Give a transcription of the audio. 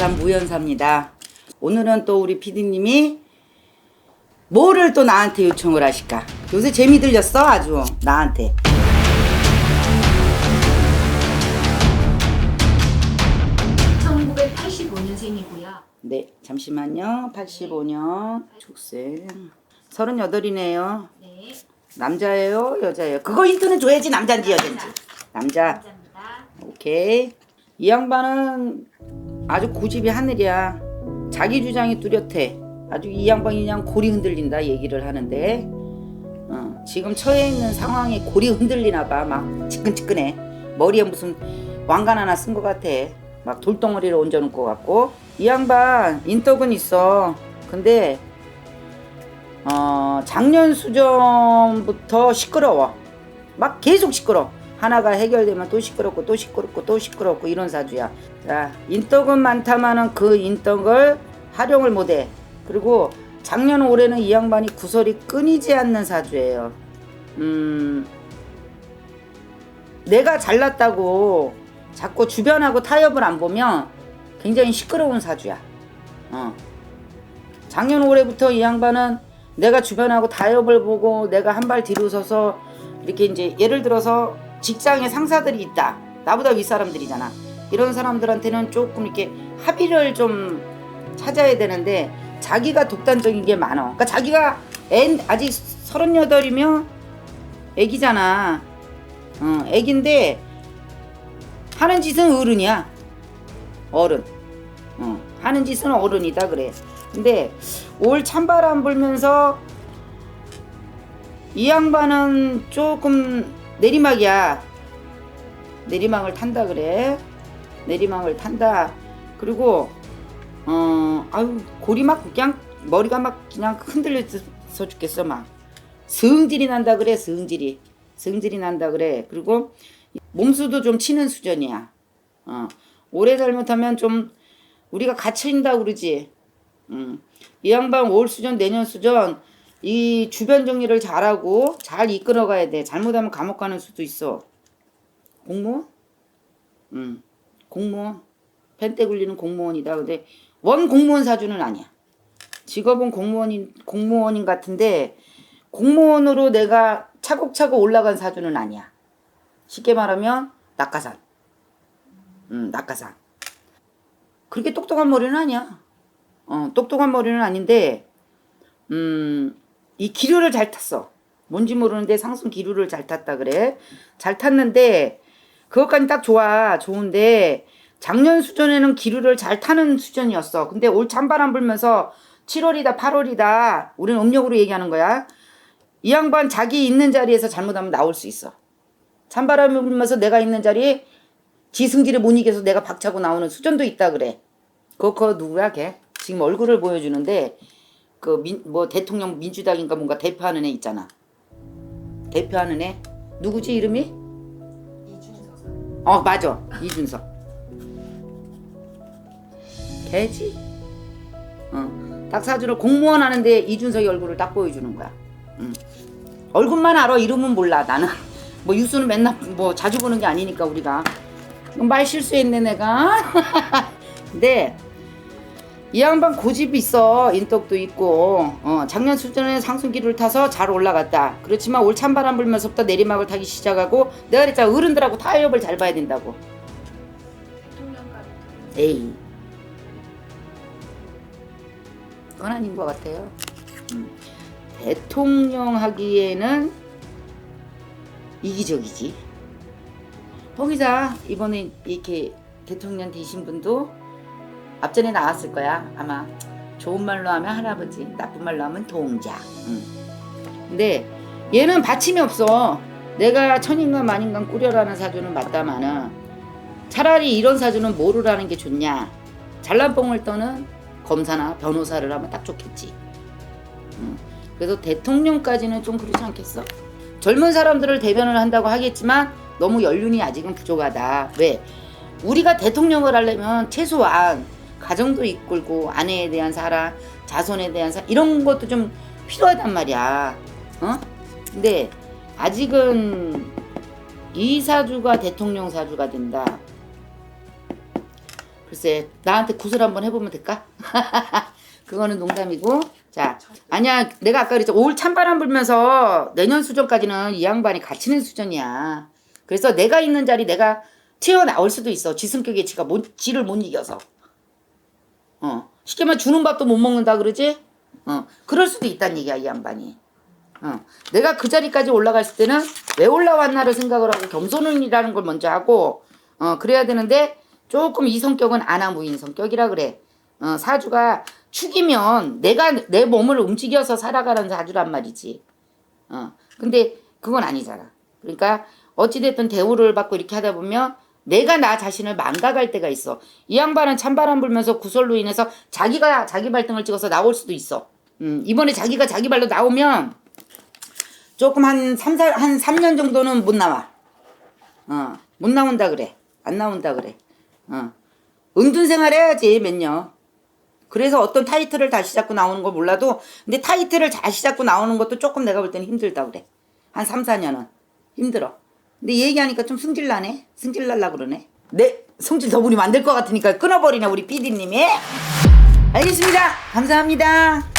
부산 무연사입니다. 오늘은 또 우리 피디님이 뭐를 또 나한테 요청을 하실까? 요새 재미 들렸어 아주 나한테. 천 1985년생이고요. 네, 잠시만요. 85년 축생. 38이네요. 네, 남자예요, 여자예요? 그거 힌트는 줘야지 남자인지 여자인지. 남자. 남자입니다. 오케이. 이 양반은 아주 고집이 하늘이야. 자기 주장이 뚜렷해. 아주 이 양반이 그냥 골이 흔들린다 얘기를 하는데 어, 지금 처해 있는 상황에 골이 흔들리나 봐. 막 지끈지끈해. 머리에 무슨 왕관 하나 쓴 것 같아. 막 돌덩어리를 얹어놓은 것 같고. 이 양반 인덕은 있어. 근데 어, 작년 수전부터 시끄러워. 막 계속 시끄러. 하나가 해결되면 또 시끄럽고 또 시끄럽고 또 시끄럽고 이런 사주야. 자, 인덕은 많다마는 그 인덕을 활용을 못해. 그리고 작년 올해는 이 양반이 구설이 끊이지 않는 사주예요. 음, 내가 잘났다고 자꾸 주변하고 타협을 안 보면 굉장히 시끄러운 사주야. 어. 작년 올해부터 이 양반은 내가 주변하고 타협을 보고 내가 한 발 뒤로 서서 이렇게 이제 예를 들어서 직장에 상사들이 있다. 나보다 윗사람들이잖아. 이런 사람들한테는 조금 이렇게 합의를 좀 찾아야 되는데 자기가 독단적인 게 많아. 그러니까 자기가 애, 아직 서른여덟이면 애기잖아. 어, 애기인데 하는 짓은 어른이야. 어른. 어, 하는 짓은 어른이다 그래. 근데 올 찬바람 불면서 이 양반은 조금 내리막이야. 내리막을 탄다 그래. 내리막을 탄다. 그리고 어 아유 골이 막 그냥 머리가 막 그냥 흔들려서 죽겠어 막. 성질이 난다 그래 성질이. 성질이 난다 그래. 그리고 몸수도 좀 치는 수준이야. 어 오래 잘못하면 좀 우리가 갇혀있다 그러지. 음. 이 양반 올 수전 내년 수전 이 주변 정리를 잘하고 잘 이끌어가야 돼. 잘못하면 감옥 가는 수도 있어. 공무원? 음. 공무원. 펜때 굴리는 공무원이다. 근데 원 공무원 사주는 아니야. 직업은 공무원인 공무원인 같은데 공무원으로 내가 차곡차곡 올라간 사주는 아니야. 쉽게 말하면 낙하산. 음, 낙하산. 그렇게 똑똑한 머리는 아니야. 어, 똑똑한 머리는 아닌데, 음, 이 기류를 잘 탔어. 뭔지 모르는데 상승 기류를 잘 탔다 그래. 잘 탔는데, 그것까지 딱 좋아. 좋은데, 작년 수전에는 기류를 잘 타는 수전이었어. 근데 올 찬바람 불면서 7월이다, 8월이다. 우리는 음력으로 얘기하는 거야. 이 양반 자기 있는 자리에서 잘못하면 나올 수 있어. 찬바람이 불면서 내가 있는 자리에 지승질을 못 이겨서 내가 박차고 나오는 수전도 있다 그래. 그거, 그거 누구야 걔? 지금 얼굴을 보여주는데 그 뭐 대통령 민주당인가 뭔가 대표하는 애 있잖아. 대표하는 애 누구지 이름이? 이준석. 어 맞아 이준석. 걔지? 어. 딱 사주를 공무원 하는데 이준석이 얼굴을 딱 보여주는 거야. 응. 얼굴만 알아 이름은 몰라 나는 뭐 뉴스는 맨날 뭐 자주 보는 게 아니니까 우리가 말 실수했네 내가. 근데 이 양반 고집이 있어. 인덕도 있고. 어, 작년 수준에 상승기를 타서 잘 올라갔다. 그렇지만 올 찬바람 불면서부터 내리막을 타기 시작하고 내가 그랬잖아. 어른들하고 타협을 잘 봐야 된다고. 에이. 그건 아닌 것 같아요. 음. 대통령 하기에는 이기적이지. 거기다 이번에 이렇게 대통령 되신 분도 앞전에 나왔을 거야 아마 좋은 말로 하면 할아버지 나쁜 말로 하면 동자 응. 근데 얘는 받침이 없어 내가 천인간 만인간 꾸려라는 사주는 맞다마는 차라리 이런 사주는 하는 게 좋냐 잘난 뽕을 떠는 검사나 변호사를 하면 딱 좋겠지 응. 그래서 대통령까지는 좀 그렇지 않겠어? 젊은 사람들을 대변을 한다고 하겠지만 너무 연륜이 아직은 부족하다 왜? 우리가 대통령을 하려면 최소한 가정도 이끌고 아내에 대한 사랑, 자손에 대한 사랑 이런 것도 좀 필요하단 말이야. 어? 근데 아직은 이 사주가 대통령 사주가 된다. 글쎄 나한테 구슬 한번 해보면 될까? 그거는 농담이고 자 아니야 내가 아까 그랬죠 올 찬바람 불면서 내년 수준까지는 이 양반이 갇히는 수준이야 그래서 내가 있는 자리 내가 튀어나올 수도 있어 지승격의 지가 못, 지를 못 이겨서 어 쉽게 말해 주는 밥도 못 먹는다 그러지? 어 그럴 수도 있다는 얘기야 이 양반이. 어 내가 그 자리까지 올라갔을 때는 왜 올라왔나를 생각을 하고 겸손은이라는 걸 먼저 하고 어 그래야 되는데 조금 이 성격은 아나무인 성격이라 그래. 어 사주가 축이면 내가 내 몸을 움직여서 살아가는 사주란 말이지. 어 근데 그건 아니잖아. 그러니까 어찌됐든 대우를 받고 이렇게 하다 보면 내가 나 자신을 망가갈 때가 있어. 이 양반은 찬바람 불면서 구설로 인해서 자기가 자기 발등을 찍어서 나올 수도 있어. 음, 이번에 자기가 자기 발로 나오면 조금 한 3, 4, 한 3년 정도는 못 나와. 어, 못 나온다 그래. 안 나온다 그래. 어. 은둔 생활 해야지, 몇 년. 그래서 어떤 타이틀을 다시 잡고 나오는 거 몰라도, 근데 타이틀을 다시 잡고 나오는 것도 조금 내가 볼 때는 힘들다 그래. 한 3, 4년은. 힘들어. 근데 얘기하니까 좀 승질 나네? 승질 날라 그러네? 네, 성질 더 부리면 안 될 것 같으니까 끊어버리네, 우리 PD님이. 알겠습니다. 감사합니다.